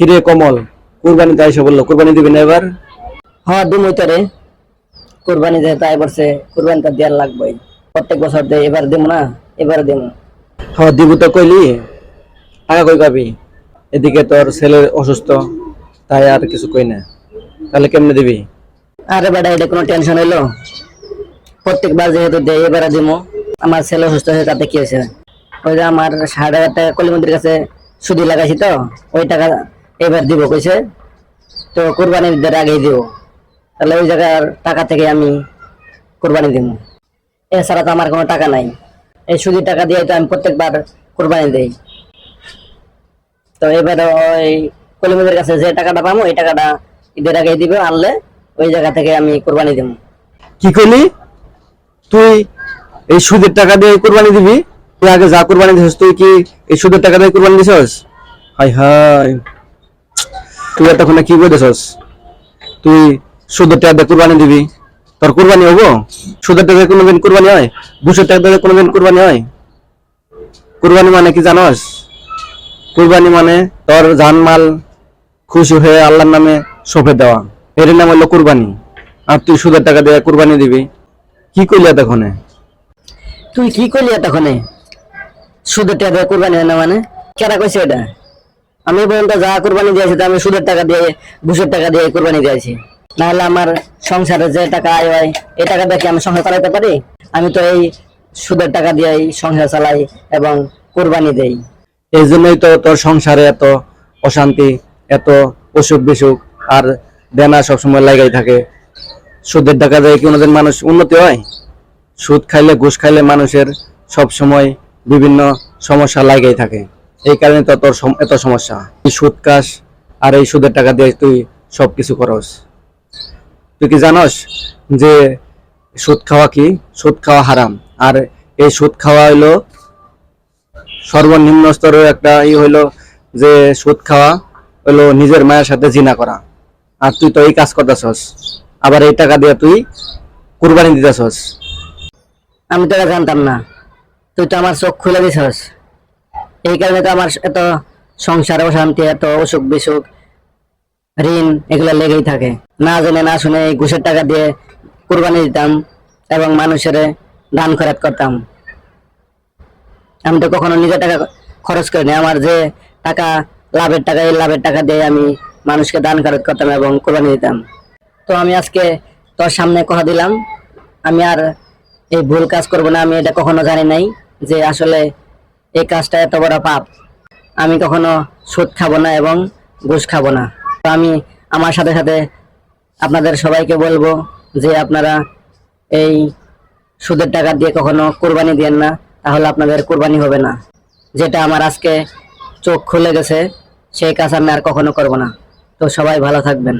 কিরে কমল কুরবানি তাই সে বলল কুরবানি দিবি না এবার? হ্যাঁ দিম ওইটারে কোরবানি যে তাই বলছে কোরবানি তো দেওয়ার লাগবেই। প্রত্যেক বছর দেয় এবার দিব না এবার দিব হ্যাঁ দিব তো কইলি। টাকা কই পাবি? এদিকে তোর ছেলে অসুস্থ তাই আর কিছু কই না। তাহলে কেমনে দিবি? আরে বেটা এটা কোনো টেনশন হইল? প্রত্যেকবার যেহেতু দেয় এবারে দিব আমার ছেলে অসুস্থ হয়ে তাতে কি হয়েছে? ওই যে আমার ষাট হাজার টাকা কলিমন্দির কাছে সুদি লাগাইছি তো ওই টাকা এবার দিব, কইছে? তো কোরবানির ঈদের আগেই দিব। তাহলে ওই জায়গার টাকা থেকে আমি কোরবানি দিব। এছাড়া তো আমার কোনো টাকা নাই। এই সুদির টাকা দিয়ে তো আমি প্রত্যেকবার কোরবানি দেই। তো এবারে ওই কলিমন্দির কাছে যে টাকাটা পাবো, এই টাকাটা ঈদের আগে দিবে, আনলে ওই জায়গা থেকে আমি কোরবানি দিব। কি কইলি? তুই এই সুদের টাকা দিয়ে কুরবানি দিবি? তুই আগে যা কোরবানি দিছিস, তুই কি এই সুদের টাকা দিয়ে কোরবানি দিছস? হাই হাই তুই এতক্ষণ কি কইতেছস তুই সুদের টাকা দিয়ে কুরবানি দিবি। তোর কুরবানি হব? সুদের টাকা কোনোদিন কুরবানি হয়? ঘুষের টাকা দিয়ে কোনোদিন কুরবানি হয়? কুরবানি মানে কি জানোস? কুরবানি মানে তোর জানমাল খুশি হয়ে আল্লাহর নামে সঁপে দেওয়া। এর নাম হলো কুরবানি। আর তুই সুদের টাকা দিয়ে কুরবানি দিবি। কি কইলি এতক্ষণে? তুই কি করলি এতক্ষণে? সুদের টাকা দিয়ে কোরবানি হয় না মানে? কেরা কইছে এটা? আমি পর্যন্ত যা কোরবানি দিয়েছি তা আমি সুদের টাকা দিয়ে, ঘুষের টাকা দিয়ে কোরবানি দিয়েছি। নাহলে আমার সংসারে যে টাকা আয় হয়, এই টাকা দিয়ে কি আমি সংসার চালাতে পারি? আমি তো এই সুদের টাকা দিয়েই সংসার চালাই এবং কোরবানি দেই। এই জন্যই তো তোর সংসারে এত অশান্তি, এত অসুখ বিসুখ আর দেনা সবসময় লাগাই থাকে। সুদের টাকা দিয়ে কোনোদিন মানুষ উন্নতি হয়? সুদ খাইলে ঘুষ খাইলে মানুষের সব সময় বিভিন্ন সমস্যা লাগাই থাকে। এই কারণে তোর এত সমস্যা। সুদ খাস আর এই সুদের টাকা দিয়ে তুই সবকিছু করস। তুই কি জানস যে সুদ খাওয়া কি? সুদ খাওয়া হারাম। আর এই সুদ খাওয়া হইল সর্বনিম্ন স্তরের একটা ই হইল যে সুদ খাওয়া হইল নিজের মায়ের সাথে জিনা করা। আর তুই তো এই কাজ করতেছস। আবার এই টাকা দিয়ে তুই কুরবানি দিতেছস। আমি তো জানতাম না। তুই তো আমার চোখ খুলে দিছস। এই কারণে তো আমার এত সংসার অশান্তি এত অসুখ বিসুখ, ঋণ এগুলো লেগেই থাকে। না জেনে, না শুনে এই ঘুষের টাকা দিয়ে কুরবানি দিতাম এবং মানুষের দান খরচ করতাম। আমি তো কখনো নিজের টাকা খরচ করিনি আমার যে টাকা, লাভের টাকা, এই লাভের টাকা দিয়ে আমি মানুষকে দান খরচ করতাম এবং কোরবানি দিতাম। তো আমি আজকে তোর সামনে কথা দিলাম। আমি আর এই ভুল কাজ করব না, আমি এটা কখনো জানি নাই যে আসলে এই কাজটা এত বড় পাপ। আমি কখনো সুদ খাব না এবং ঘুষ খাব না। তো আমি আমার সাথে সাথে আপনাদের সবাইকে বলব যে আপনারা এই সুদের টাকা দিয়ে কখনো কোরবানি দিয়েন না, তাহলে আপনাদের কোরবানি হবে না। যেটা আমার আজকে চোখ খুলে গেছে, সেই কাজ আমি আর কখনো করব না। তো সবাই ভালো থাকবেন।